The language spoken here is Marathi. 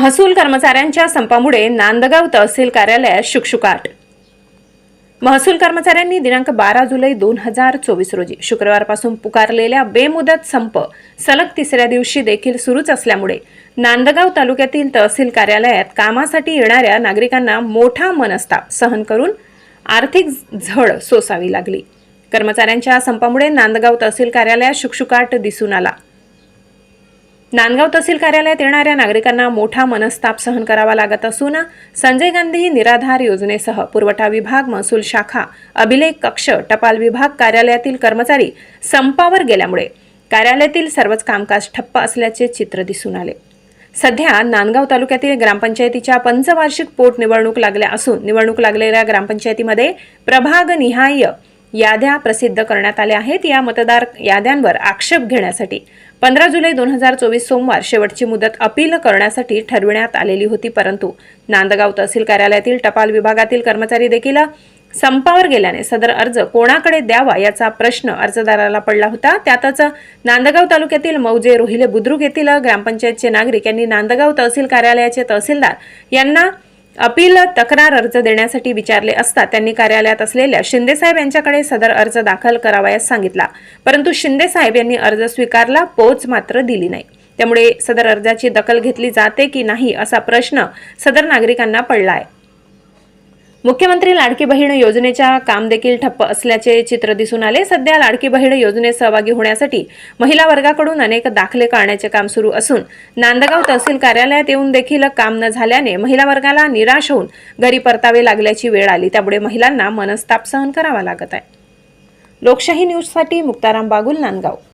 महसूल कर्मचाऱ्यांच्या संपामुळे नांदगाव तहसील कार्यालयात शुकशुकाट. महसूल कर्मचाऱ्यांनी दिनांक बारा जुलै दोन हजार चोवीस रोजी शुक्रवारपासून पुकारलेल्या बेमुदत संप सलग तिसऱ्या दिवशी देखील सुरूच असल्यामुळे नांदगाव तालुक्यातील तहसील कार्यालयात कामासाठी येणाऱ्या नागरिकांना मोठा मनस्ताप सहन करून आर्थिक झड सोसावी लागली. कर्मचाऱ्यांच्या संपामुळे नांदगाव तहसील कार्यालयात शुकशुकाट दिसून आला. नांदगाव तहसील कार्यालयात येणाऱ्या नागरिकांना मोठा मनस्ताप सहन करावा लागत असून संजय गांधी निराधार योजनेसह पुरवठा विभाग महसूल शाखा अभिलेख कक्ष टपाल विभाग कार्यालयातील कर्मचारी संपावर गेल्यामुळे कार्यालयातील सर्वच कामकाज ठप्प असल्याचे चित्र दिसून आले. सध्या नांदगाव तालुक्यातील ग्रामपंचायतीच्या पंचवार्षिक पोटनिवडणूक लागल्या असून निवडणूक लागलेल्या ग्रामपंचायतीमध्ये प्रभागनिहाय याद्या प्रसिद्ध करण्यात आल्या आहेत. या मतदार याद्यांवर आक्षेप घेण्यासाठी पंधरा जुलै दोन हजार चोवीस सोमवार शेवटची मुदत अपील करण्यासाठी ठरविण्यात आलेली होती परंतु नांदगाव तहसील कार्यालयातील टपाल विभागातील कर्मचारी देखील संपावर गेल्याने सदर अर्ज कोणाकडे द्यावा याचा प्रश्न अर्जदाराला पडला होता. त्यातच नांदगाव तालुक्यातील मौजे रोहिले बुद्रुक येथील ग्रामपंचायतचे नागरिक यांनी नांदगाव तहसील कार्यालयाचे तहसीलदार यांना अपील तक्रार अर्ज देण्यासाठी विचारले असता त्यांनी कार्यालयात असलेल्या शिंदेसाहेब यांच्याकडे सदर अर्ज दाखल करावयास सांगितला. परंतु शिंदेसाहेब यांनी अर्ज स्वीकारला पोच मात्र दिली नाही. त्यामुळे सदर अर्जाची दखल घेतली जाते की नाही असा प्रश्न सदर नागरिकांना पडला आहे मुख्यमंत्री लाडकी बहीण योजनेच्या काम देखील ठप्प असल्याचे चित्र दिसून आले. सध्या लाडकी बहीण योजनेत सहभागी होण्यासाठी महिला वर्गाकडून अनेक दाखले काढण्याचे काम सुरू असून नांदगाव तहसील कार्यालयात येऊन देखील काम न झाल्याने महिला वर्गाला निराश होऊन घरी परतावे लागल्याची वेळ आली. त्यामुळे महिलांना मनस्ताप सहन करावा लागत आहे. लोकशाही न्यूजसाठी मुक्ताराम बागुल नांदगाव.